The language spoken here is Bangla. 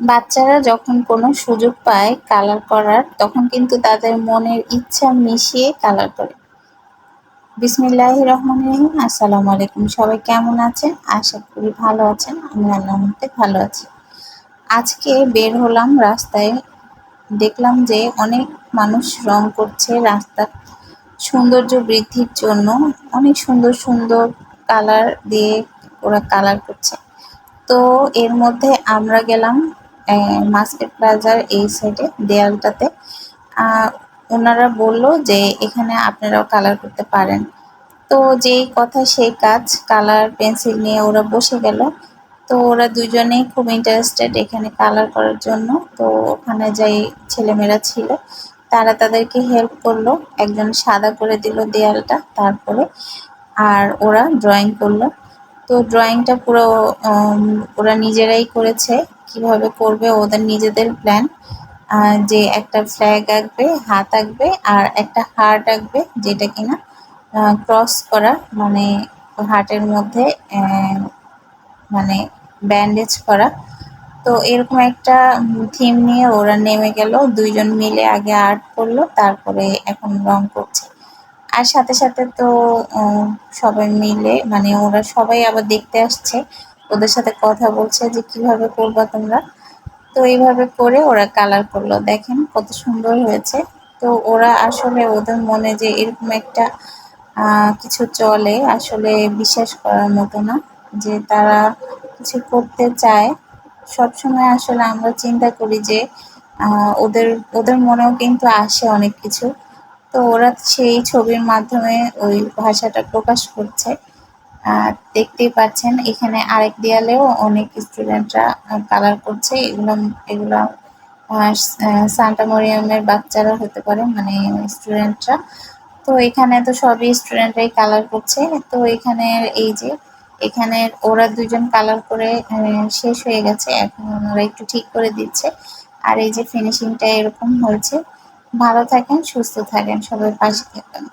বাচ্চারা যখন কোনো সুযোগ পায় কালার করার, তখন কিন্তু তাদের মনের ইচ্ছা মিশিয়ে কালার করে। বিসমিল্লাহ রহমান রহিম, আসসালামু আলাইকুম। সবাই কেমন আছেন? আশা করি ভালো আছেন। আমি আল্লাহ মতে ভালো আছি। আজকে বের হলাম রাস্তায়। দেখলাম যে অনেক মানুষ রং করছে রাস্তার সৌন্দর্য বৃদ্ধির জন্য। অনেক সুন্দর সুন্দর কালার দিয়ে ওরা কালার করছে। তো এর মধ্যে আমরা গেলাম মার্কেট প্লাজার এই সাইডে দেয়ালটাতে। ওনারা বলল যে এখানে আপনারাও কালার করতে পারেন। তো যেই কথা সেই কাজ কালার পেন্সিল নিয়ে ওরা বসে গেল। তো ওরা দুজনেই খুব ইন্টারেস্টেড এখানে কালার করার জন্য। তো ওখানে যাই ছেলেমেয়েরা ছিল, তারা তাদেরকে হেল্প করল। একজন সাদা করে দিল দেয়ালটা, তারপরে আর ওরা ড্রয়িং করল। তো ড্রয়িংটা পুরো ওরা নিজেরাই করেছে। কীভাবে করবে ওদের নিজেদের প্ল্যান যে একটা ফ্ল্যাগ আঁকবে, হাত আঁকবে আর একটা হার্ট আঁকবে, যেটা কিনা ক্রস করা মানে হার্টের মধ্যে মানে ব্যান্ডেজ করা। তো এরকম একটা থিম নিয়ে ওরা নেমে গেল। দুইজন মিলে আগে আর্ট করল, তারপরে এখন রং করছে। আর সাথে সাথে তো সবাই মিলে মানে ওরা সবাই আবার দেখতে আসছে। ওদের সাথে কথা বলছে যে কীভাবে করবা তোমরা। তো এইভাবে করে ওরা কালার করল। দেখেন কত সুন্দর হয়েছে। তো ওরা আসলে ওদের মনে যে এরকম একটা কিছু চলে আসলে বিশ্বাস করার মতো না। যে তারা কিছু করতে চায়। সবসময় আসলে আমরা চিন্তা করি যে ওদের ওদের মনেও কিন্তু আসে অনেক কিছু। তো ওরা সেই ছবির মাধ্যমে ওই ভাষাটা প্রকাশ করছে। দেখতেই পাচ্ছেন, এখানে আরেক দেয়ালেও অনেক স্টুডেন্টরা কালার করছে। এগুলো এগুলো সান্টা মরিয়ামের বাচ্চারা হতে পারে মানে স্টুডেন্টরা তো এখানে তো সবই স্টুডেন্টরাই কালার করছে। তো এখানে এই যে, এখানে ওরা দুজন কালার করে শেষ হয়ে গেছে। এখন ওনারা একটু ঠিক করে দিচ্ছে। আর এই যে ফিনিশিংটা এরকম হয়েছে। ভালো থাকেন, সুস্থ থাকেন, সবাই পাশে থাকেন